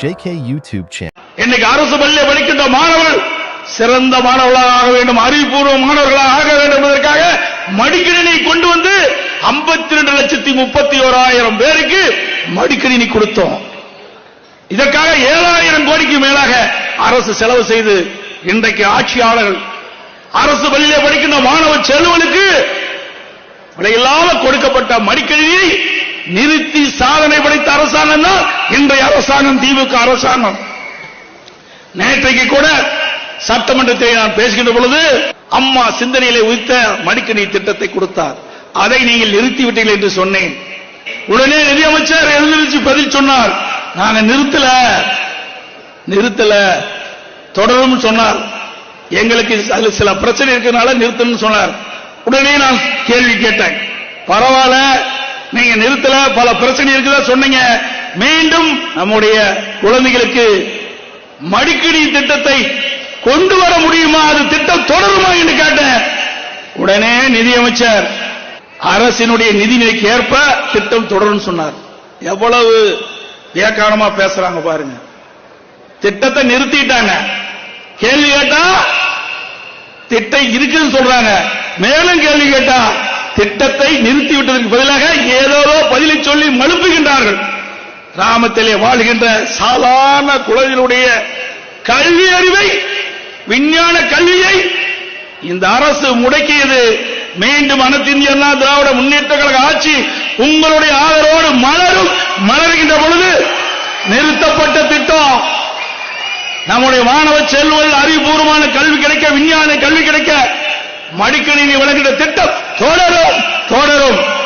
JK YouTube channel. இன்னைக்கு அரசு பள்ளியை படிக்கின்ற மாணவர்கள் சிறந்த மாணவர்களாக ஆக வேண்டும் அறிவுபூர்வ மாணவர்களாக ஆக வேண்டும் என்பதற்காக மடிக்கணினி கொண்டு வந்து 52 ரெண்டு லட்சத்தி முப்பத்தி ஓராயிரம் பேருக்கு மடிக்கணினி கொடுத்தோம் இதற்காக ஏழாயிரம் கோடிக்கு மேலாக அரசு செலவு செய்து இன்றைக்கு ஆட்சியாளர்கள் அரசு பள்ளியிலே படிக்கின்ற மாணவ செல்வனுக்கு விலையில்லாமல் கொடுக்கப்பட்ட மடிக்கணினியை நிறுத்தி சாதனை படைத்த அரசாங்கம் தான் இன்றைய அரசாங்கம் திமுக அரசாங்கம். நேற்றைக்கு கூட சட்டமன்றத்தை நான் பேசுகின்ற பொழுது அம்மா சிந்தனையிலே உயிர்த்த மடிக்கணி திட்டத்தை கொடுத்தார். அதை நீங்கள் நிறுத்திவிட்டீர்கள் என்று சொன்னேன். உடனே நிதியமைச்சர் எழுந்திருச்சு பதில் சொன்னார். நாங்க நிறுத்தல நிறுத்தல தொடரும் சொன்னார். எங்களுக்கு அதில் சில பிரச்சனை இருக்கிறதுனால நிறுத்தணும்னு சொன்னார். உடனே நான் கேள்வி கேட்டேன். பரவாயில்ல நீங்க நிறுத்தல பல பிரச்சனை இருக்குதா சொன்னீங்க. மீண்டும் நம்முடைய குழந்தைகளுக்கு மடிக்கணி திட்டத்தை கொண்டு வர முடியுமா? அது திட்டம் தொடருமா என்று கேட்டேன். உடனே நிதியமைச்சர் அரசினுடைய நிதிநிலைக்கு ஏற்ப திட்டம் தொடரும் சொன்னார். எவ்வளவு வியாக்காரமா பேசுறாங்க பாருங்க. திட்டத்தை நிறுத்திட்டாங்க. கேள்வி கேட்டா திட்டம் இருக்குன்னு சொல்றாங்க. மேலும் கேள்வி கேட்டா திட்டத்தை நிறுத்திவிட்டதற்கு பதிலாக ஏதோதோ பதிலை சொல்லி மழுப்புகின்றார்கள். கிராமத்திலே வாழ்கின்ற சாதாரண குழந்தைகளுடைய கல்வி அறிவை விஞ்ஞான கல்வியை இந்த அரசு முடக்கியது. மீண்டும் அனைத்து இந்திய அண்ணா திராவிட முன்னேற்ற கழக ஆட்சி உங்களுடைய ஆதரவோடு மலரும் மலர்கின்ற பொழுது நிறுத்தப்பட்ட திட்டம். நம்முடைய மாணவ செல்வங்கள் அறிவுபூர்வமான கல்வி கிடைக்க விஞ்ஞான கல்வி கிடைக்க மடிக்கணினி வழங்கின திட்டம் தொடரும் தொடரும்.